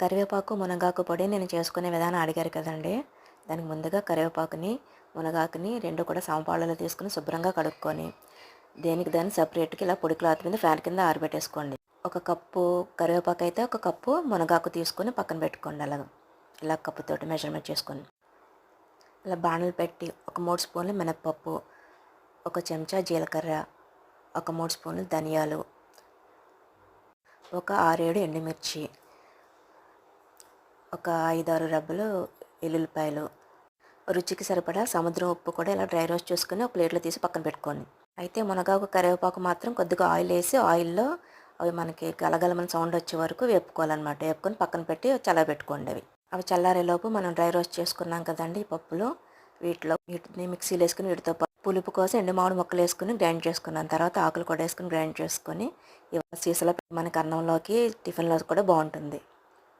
కరివేపాకు మునగాకు పొడి నేను చేసుకునే విధానం అడిగారు కదండి. దానికి ముందుగా కరివేపాకుని మునగాకుని రెండు కూడా సమపాళ్ళలో తీసుకుని శుభ్రంగా కడుక్కొని దేనికి దాన్ని సపరేట్గా ఇలా పొడి క్లాత్ మీద ఫ్యాన్ కింద ఆరబెట్టేసుకోండి. ఒక కప్పు కరివేపాకు అయితే ఒక కప్పు మునగాకు తీసుకొని పక్కన పెట్టుకోండి అలా ఇలా కప్పుతోటి మెజర్మెంట్ చేసుకొని. ఇలా బాణలు పెట్టి ఒక మూడు స్పూన్లు మినప్పప్పు ఒక చెంచా జీలకర్ర ఒక మూడు స్పూన్లు ధనియాలు ఒక ఆరేడు ఎండుమిర్చి ఒక ఐదారు రబ్బలు ఎల్లుల్లిపాయలు. రుచికి సరిపడా సముద్రం ఉప్పు కూడా ఇలా డ్రై రోస్ట్ చేసుకుని ఒక ప్లేట్లో తీసి పక్కన పెట్టుకోండి. అయితే మునగాకు కరివేపాకు మాత్రం కొద్దిగా ఆయిల్ వేసి ఆయిల్లో అవి మనకి గలగలమని సౌండ్ వచ్చే వరకు వేపుకోవాలన్నమాట. వేపుకొని పక్కన పెట్టి చల్లబెట్టుకోండి అవి. అవి చల్లారేలోపు మనం డ్రై రోస్ట్ చేసుకున్నాం కదండి పప్పులు. వీటిలో వీటిని మిక్సీలో వేసుకుని వీటితో పులుపు కోసం ఎండు మామిడి ముక్కలు వేసుకుని గ్రైండ్ చేసుకున్నాను తర్వాత ఆకులు కూడా వేసుకుని గ్రైండ్ చేసుకొని ఇవాళ సీసలో మనకి అన్నంలోకి టిఫిన్లో కూడా బాగుంటుంది.